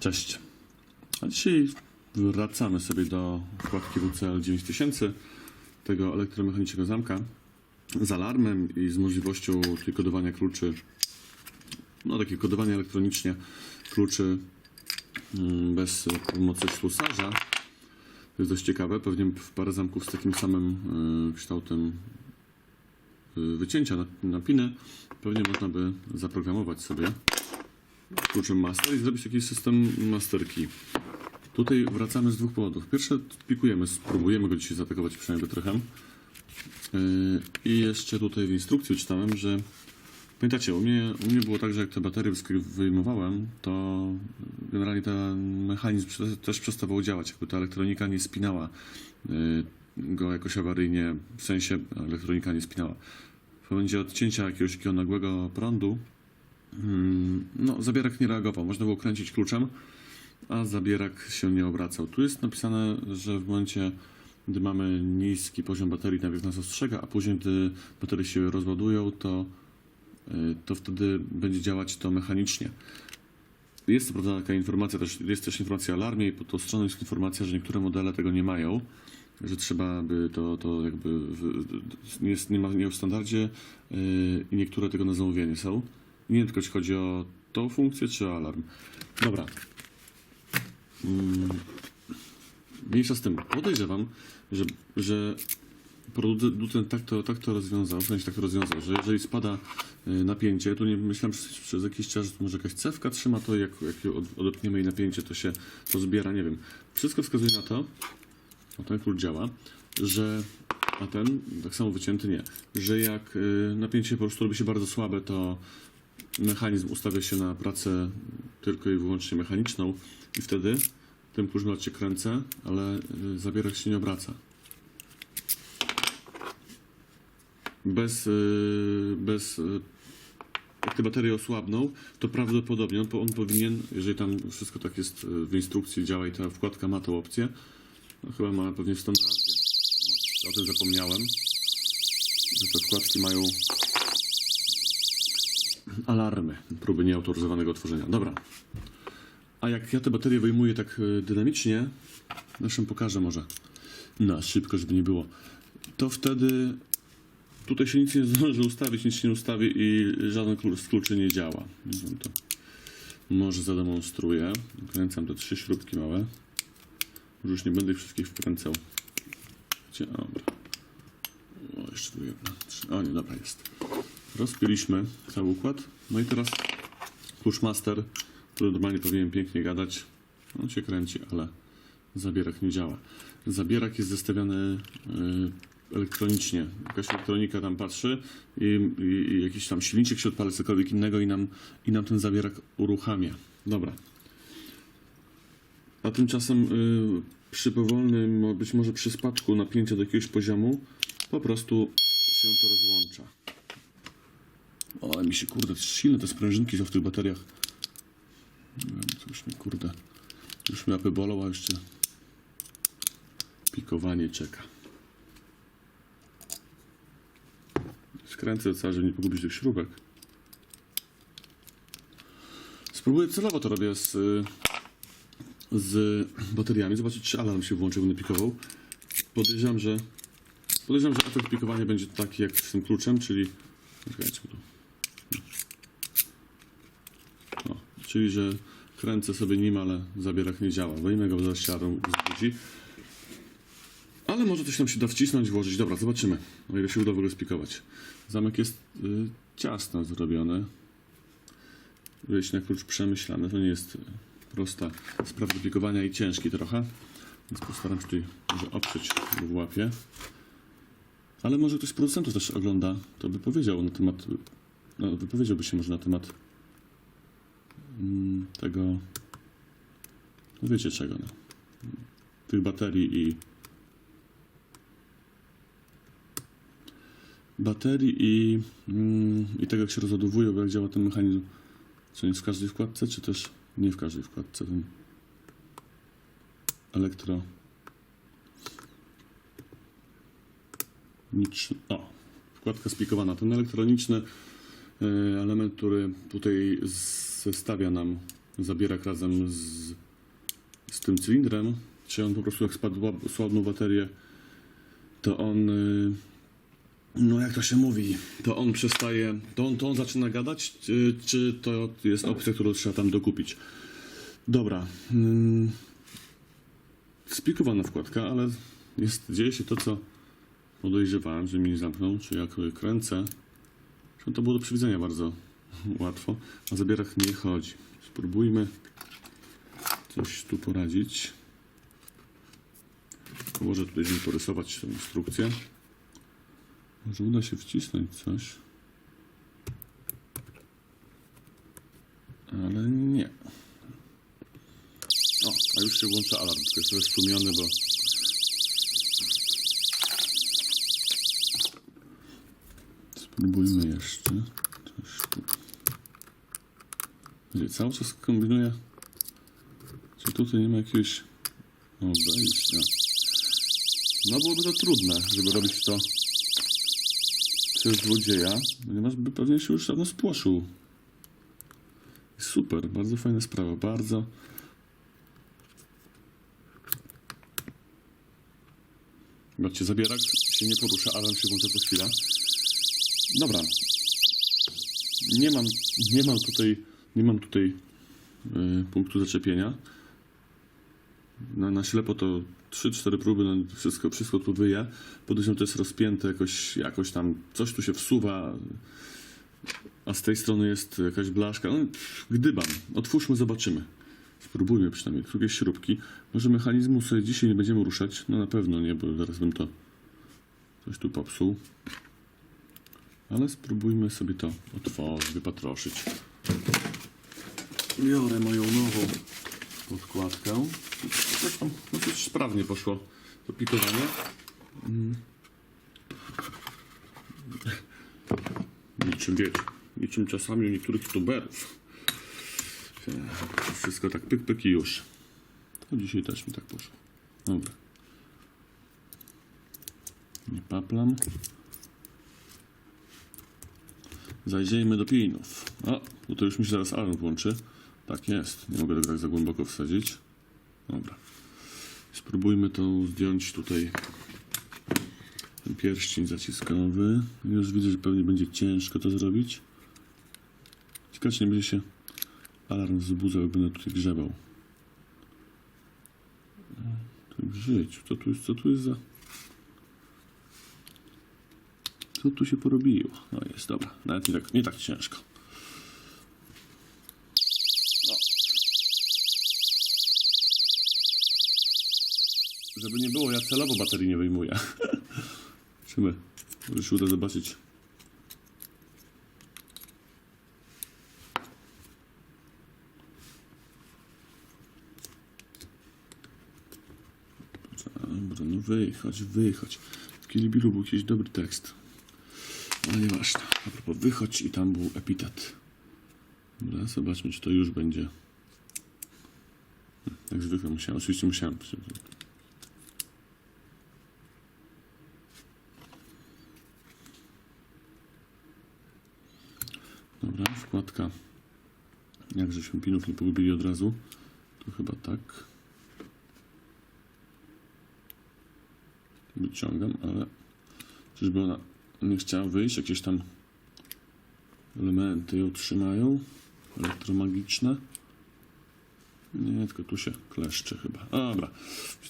Cześć. A dzisiaj wracamy sobie do wkładki WCL 9000, tego elektromechanicznego zamka z alarmem i z możliwością tutaj kodowania kluczy, no takie kodowanie elektronicznie kluczy mm, bez pomocy ślusarza. To jest dość ciekawe, pewnie w parę zamków z takim samym y, kształtem y, wycięcia na, na pewnie można by zaprogramować sobie kluczem master i zrobić taki system master key. Tutaj wracamy z dwóch powodów. Pierwsze, pikujemy, spróbujemy go dzisiaj zaatakować przynajmniej trochę. Yy, I jeszcze tutaj w instrukcji czytałem, że pamiętacie, u mnie, u mnie było tak, że jak te baterie wyjmowałem, to generalnie ten mechanizm też przestawał działać. Jakby ta elektronika nie spinała yy, go jakoś awaryjnie, w sensie elektronika nie spinała. W momencie odcięcia jakiegoś takiego nagłego prądu, no, zabierak nie reagował. Można było kręcić kluczem, a zabierak się nie obracał. Tu jest napisane, że w momencie, gdy mamy niski poziom baterii, najpierw nas ostrzega, a później, gdy baterie się rozładują, to, y, to wtedy będzie działać to mechanicznie. Jest co prawda taka informacja, też, jest też informacja o alarmie i pod tą stroną jest informacja, że niektóre modele tego nie mają, że trzeba by to, to jakby w, nie, jest, nie ma nie w standardzie yy, i niektóre tego na zamówienie są. Nie tylko, czy chodzi o tą funkcję, czy o alarm. Dobra. Mm. Mniejsza z tym. Podejrzewam, że, że producent tak to, tak to rozwiązał, w sensie tak to rozwiązał, że jeżeli spada y, napięcie, tu nie myślałem przez, przez jakiś czas, że może jakaś cewka trzyma to, jak, jak odepniemy jej napięcie, to się to zbiera, nie wiem. Wszystko wskazuje na to, a ten klucz działa, że a ten tak samo wycięty nie, że jak y, napięcie po prostu robi się bardzo słabe, to mechanizm ustawia się na pracę tylko i wyłącznie mechaniczną i wtedy tym się kręcę, ale y, zabierak się nie obraca. Bez, y, bez y, jak te baterie osłabną, to prawdopodobnie on, on powinien, jeżeli tam wszystko tak jest w instrukcji działa i ta wkładka ma tą opcję, no chyba ma pewnie w standardzie. No, o tym zapomniałem, że te wkładki mają alarmy, próby nieautoryzowanego otworzenia. Dobra. A jak ja te baterie wyjmuję tak y, dynamicznie, naszym pokażę może na szybko, żeby nie było, to wtedy tutaj się nic nie zdąży ustawić, nic się nie ustawi i żaden z kluczy nie działa. To może zademonstruję. Wkręcam te trzy śrubki małe. Może już nie będę ich wszystkich wkręcał. Gdzie? Dobra. O, jeszcze tu jedna. O nie, dobra, jest. Rozpięliśmy cały układ. No i teraz klucz master, który normalnie powinien pięknie gadać. On się kręci, ale zabierak nie działa. Zabierak jest zestawiany y, elektronicznie. Jakaś elektronika tam patrzy i, i, i jakiś tam silniczek się odpala, cokolwiek innego i nam, i nam ten zabierak uruchamia. Dobra. A tymczasem y, przy powolnym, być może przy spadku napięcia do jakiegoś poziomu, po prostu się to rozłącza. O, ale mi się kurde, silne te sprężynki są w tych bateriach. Nie wiem, to już mi kurde, już mi apy bolą, a jeszcze pikowanie czeka. Skręcę cały, żeby nie pogubić tych śrubek. Spróbuję celowo to robię z, z bateriami. Zobaczyć, czy alarm się włączył, będę pikował. Podejrzewam, że podejrzewam, że efekt pikowania będzie taki jak z tym kluczem, czyli czekajcie, tu. O, czyli, że kręcę sobie nim, ale zabierak nie działa. Wyjmę go, zaraz się alarm wzbudzi. Ale może coś nam się da wcisnąć, włożyć. Dobra, zobaczymy, o ile się uda w ogóle spikować. Zamek jest y, ciasno zrobiony. Wejść na klucz przemyślany. To nie jest y, prosta sprawa do i ciężki trochę. Więc postaram się tutaj może oprzeć w łapie. Ale może ktoś z producentów też ogląda, to by powiedział na temat, no, wypowiedziałby się może na temat tego, no wiecie czego, no. tych baterii i baterii i, mm, i tego jak się rozładowują, jak działa ten mechanizm, co nie w każdej wkładce, czy też nie w każdej wkładce, ten elektro. O, wkładka spikowana. Ten elektroniczny e, element, który tutaj zestawia nam zabierak razem z, z tym cylindrem, czy on po prostu jak spadł łab- słabną baterię, to on, y, no jak to się mówi, to on przestaje, to on, to on zaczyna gadać, czy, czy to jest opcja, którą trzeba tam dokupić. Dobra. Mm, splikowana wkładka, ale jest, dzieje się to, co podejrzewałem, że mi nie zamknął, czy jak kręcę, to było do przewidzenia bardzo łatwo, a zabierak nie chodzi. Spróbujmy coś tu poradzić. Może tutaj żeby porysować tę instrukcję. Może uda się wcisnąć coś. Ale nie. O, a już się włącza alarm, tylko jest trochę stłumiony, bo Spróbujmy jeszcze. Gdzie cały czas kombinuję. Czy tutaj nie ma jakiegoś obejścia? No byłoby to trudne, żeby robić to przez złodzieja, ponieważ by pewnie się już dawno spłoszył. Super, bardzo fajna sprawa, bardzo. Zobaczcie, zabierak się nie porusza, alarm się włącza co chwila. Dobra. Nie mam, nie mam tutaj, nie mam tutaj y, punktu zaczepienia. Na, na ślepo to 3-4 próby, no wszystko, wszystko tu wyje. Podejrzewam, to jest rozpięte jakoś, jakoś tam, coś tu się wsuwa, a z tej strony jest jakaś blaszka. No, gdybam. Otwórzmy, zobaczymy. Spróbujmy przynajmniej. Jakieś śrubki. Może mechanizmu sobie dzisiaj nie będziemy ruszać? No na pewno nie, bo zaraz bym to coś tu popsuł. Ale spróbujmy sobie to otworzyć, wypatroszyć. Biorę moją nową podkładkę. Zresztą dosyć sprawnie poszło to pikowanie. Mm. Niczym wiecie, niczym czasami u niektórych youtuberów. Wszystko tak pyk, pyk i już. To dzisiaj też mi tak poszło. Dobra. Nie paplam. Zajrzyjmy do pinów. O, tutaj już mi się zaraz alarm włączy. Tak jest. Nie mogę tego tak za głęboko wsadzić. Dobra. Spróbujmy to zdjąć tutaj ten pierścień zaciskowy. Już widzę, że pewnie będzie ciężko to zrobić. Ciekawe, czy nie będzie się alarm wzbudzał, jak będę tutaj grzebał. W życiu. Co tu jest, co tu jest za... Co tu się porobiło? No jest, dobra. Nawet nie tak, nie tak ciężko. Żeby nie było, ja celowo baterii nie wyjmuję. Zobaczymy. Może się uda zobaczyć. Dobra, no wychodź, wychodź. W Kilibiru był jakiś dobry tekst. Ale nieważne. A propos wychodź i tam był epitet. Dobra, zobaczmy, czy to już będzie. Hm, Jak zwykle musiałem, oczywiście musiałem. Dobra, wkładka. Jak żeśmy pinów nie pogubili od razu. To chyba tak. Wyciągam, ale czyżby ona nie chciała wyjść? Jakieś tam elementy ją trzymają. Elektromagiczne. Nie, tylko tu się kleszcze chyba. A, dobra.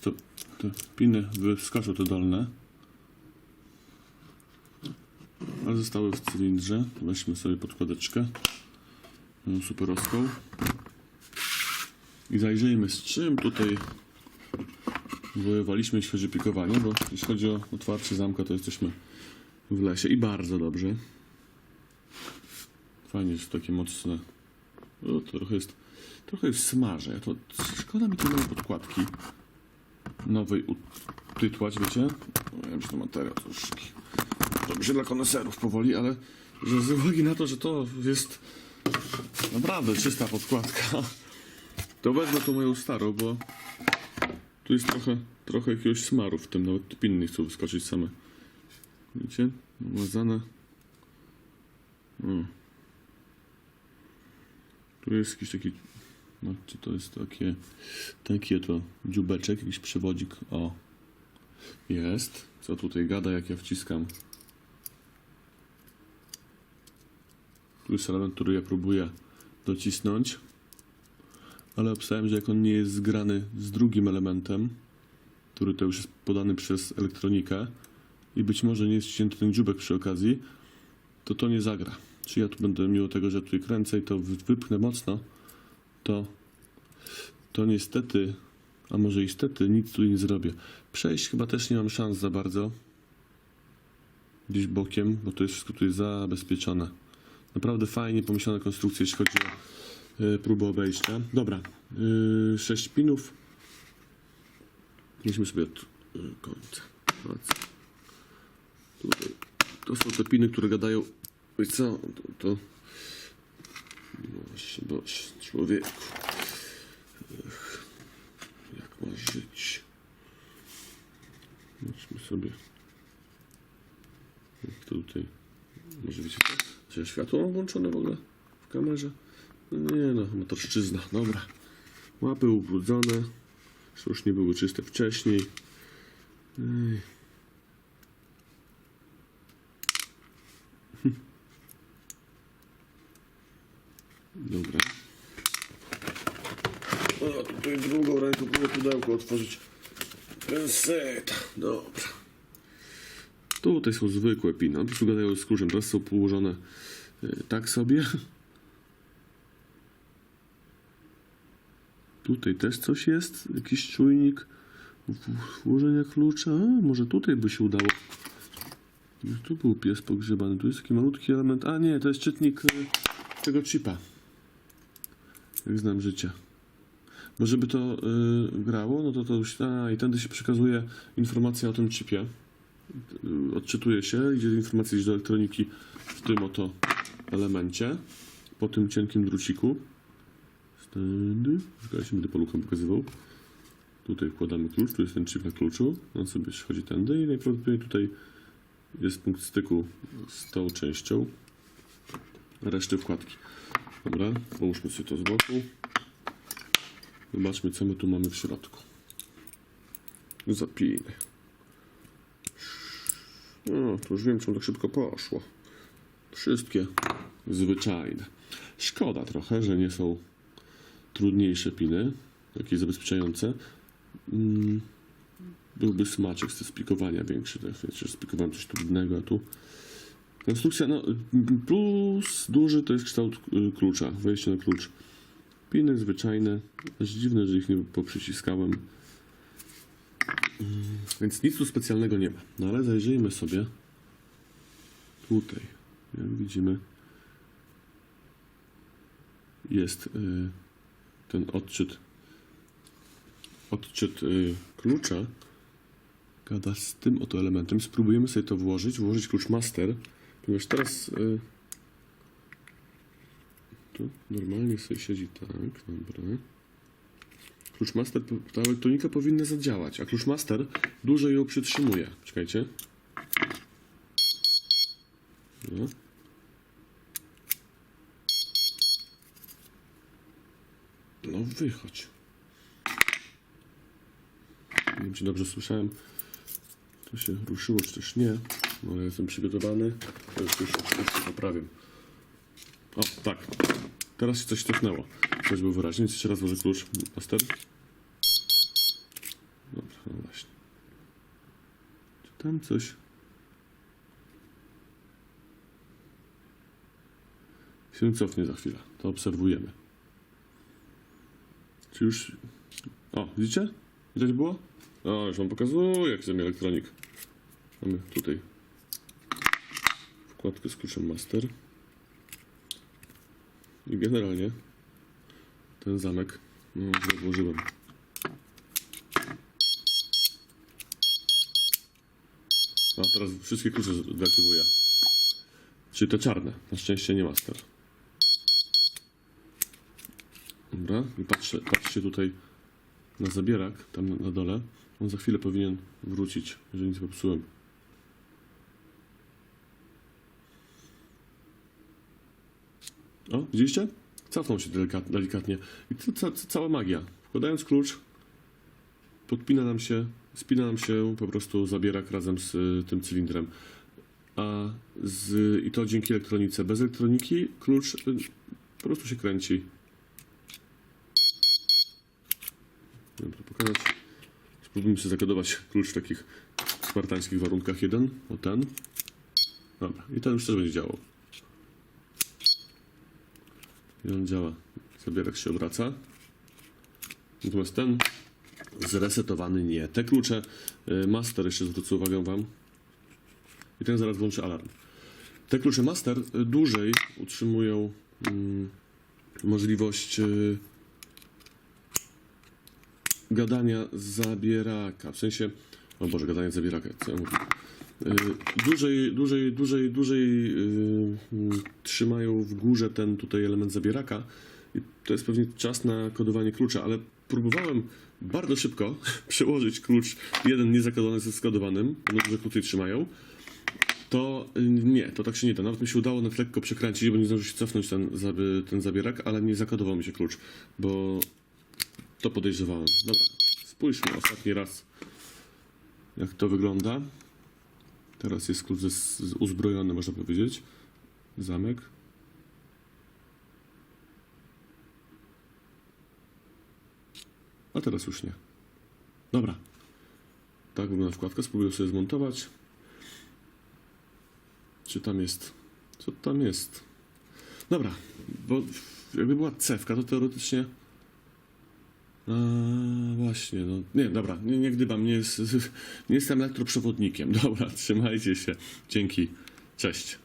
To, te piny wyskoczą te dolne. Ale zostały w cylindrze. Weźmy sobie podkładeczkę. Superowską. I zajrzyjmy z czym tutaj wojowaliśmy, jeśli chodzi o pikowanie, bo jeśli chodzi o otwarcie zamka, to jesteśmy w lesie i bardzo dobrze. Fajnie, że takie mocne. O, trochę jest, trochę jest smaże. To szkoda mi tej podkładki nowej utytłać, wiecie? Ja wiem, że to materiał troszkę. Dobrze dla koneserów powoli, ale że z uwagi na to, że to jest naprawdę czysta podkładka, to wezmę tą moją starą, bo tu jest trochę, trochę jakiegoś smaru w tym, nawet nie chcą wyskoczyć same. Widzicie? Umazane. O. Tu jest jakiś taki No, czy to jest takie, takie to dziubeczek, jakiś przewodzik? O, jest. Co tutaj gada, jak ja wciskam? Jest element, który ja próbuję docisnąć, ale obstałem, że jak on nie jest zgrany z drugim elementem, który to już jest podany przez elektronikę i być może nie jest ścięty ten dziubek przy okazji, to to nie zagra. Czy ja tu będę, mimo tego, że tutaj kręcę i to wy- wypchnę mocno, to, to niestety, a może istety, nic tu nie zrobię. Przejść chyba też nie mam szans za bardzo. Gdzieś bokiem, bo to jest wszystko tutaj zabezpieczone. Naprawdę fajnie pomyślane konstrukcje, jeśli chodzi o y, próbę obejścia. Dobra, y, 6 pinów. Jedźmy sobie od y, końca. Tutaj. To są te piny, które gadają. I co? To, to... Boś, boś, człowieku. Ech, jak masz żyć? Zobaczmy sobie. Jak to tutaj. Może wiecie co? Czy światło mam włączone w ogóle w kamerze? No nie no, motorszczyzna. Dobra. Łapy ubrudzone. Już nie były czyste wcześniej. Ej. Dobra. O, tutaj drugą ręką próbuję pudełko otworzyć. Penseta. Dobra. Tutaj są zwykłe piny. One gadają z kluczem. Teraz są położone y, tak sobie. Tutaj też coś jest. Jakiś czujnik włożenia klucza. A, może tutaj by się udało. Tu był pies pogrzebany. Tu jest taki malutki element. A nie, to jest czytnik y, tego chipa. Jak znam życie. Bo żeby to y, grało, no to to już. A, i tędy się przekazuje informacja o tym chipie. Y, odczytuje się, idzie informacja gdzieś do elektroniki w tym oto elemencie. Po tym cienkim druciku. Stędy. Czekajcie, będę paluchem pokazywał. Tutaj wkładamy klucz, tu jest ten chip na kluczu. On sobie chodzi tędy i najprawdopodobniej tutaj jest punkt styku z tą częścią reszty wkładki. Dobra, połóżmy sobie to z boku. Zobaczmy, co my tu mamy w środku. Zapiny. No, to już wiem, czemu tak szybko poszło. Wszystkie zwyczajne. Szkoda trochę, że nie są trudniejsze piny, jakieś zabezpieczające. Mm, byłby smaczek ze spikowania większy. Tak? Wiecie, że spikowałem coś trudnego, a tu konstrukcja, no plus duży to jest kształt y, klucza, wejście na klucz. Piny zwyczajne, aż dziwne, że ich nie poprzyciskałem. Mm, Więc nic tu specjalnego nie ma. No ale zajrzyjmy sobie tutaj. Jak widzimy, jest y, ten odczyt odczyt y, klucza gada z tym oto elementem. Spróbujemy sobie to włożyć, włożyć klucz master, ponieważ teraz y, tu normalnie sobie siedzi tak, dobra. Klucz master, ta elektronika powinna zadziałać, a klucz master dłużej ją przytrzymuje. Czekajcie. No. No wychodź. Nie wiem, czy dobrze słyszałem. To się ruszyło, czy też nie. No, ale jestem przygotowany. To już, już, już poprawię. O, tak. Teraz się coś cofnęło. Coś był wyraźnie. Więc Jeszcze raz włożę klucz master. Dobra, no właśnie. Czy tam coś... się cofnie za chwilę. To obserwujemy. Czy już... O, widzicie? Widać było? O, już wam pokazuję, jak zamiast elektronik. Mamy tutaj wkładkę z kluczem master. I generalnie ten zamek no, źle włożyłem. A teraz wszystkie klucze deaktywuję. Czyli te czarne. Na szczęście nie master. Dobra, i patrzę, patrzcie tutaj na zabierak, tam na, dole. On za chwilę powinien wrócić, jeżeli nic popsułem. O, widzieliście? Cofnął się delikatnie. delikatnie. I to ca, ca, cała magia. Wkładając klucz, podpina nam się, spina nam się po prostu zabierak razem z y, tym cylindrem. A z, I to dzięki elektronice. Bez elektroniki klucz y, po prostu się kręci. Dobra, pokazać. Spróbujmy sobie zakodować klucz w takich spartańskich warunkach. Jeden, o ten. Dobra, i ten już też będzie działał. I on działa. Zabierak się obraca. Natomiast ten zresetowany nie. Te klucze y, master jeszcze zwrócę uwagę wam. I ten zaraz włączy alarm. Te klucze master y, dłużej utrzymują mm, możliwość y, gadania zabieraka. W sensie, o Boże, gadania zabieraka, co ja mówię? Y, Dłużej, dłużej, dłużej, dłużej y, mm, trzymają w górze ten tutaj element zabieraka. I to jest pewnie czas na kodowanie klucza, ale próbowałem bardzo szybko przełożyć klucz jeden niezakodowany ze skodowanym, one duże krócej trzymają. To y, nie, to tak się nie da. Nawet mi się udało nawet lekko przekręcić, bo nie zdążył się cofnąć ten, ten zabierak, ale nie zakodował mi się klucz, bo to podejrzewałem. Dobra, spójrzmy ostatni raz, jak to wygląda. Teraz jest z- uzbrojony, można powiedzieć. Zamek. A teraz już nie. Dobra. Tak wygląda wkładka. Spróbuję sobie zmontować. Czy tam jest? Co tam jest? Dobra, bo jakby była cewka, to teoretycznie. Właśnie, no. Nie, dobra, nie, nie gdybam, nie, nie jestem elektroprzewodnikiem. Dobra, trzymajcie się. Dzięki. Cześć.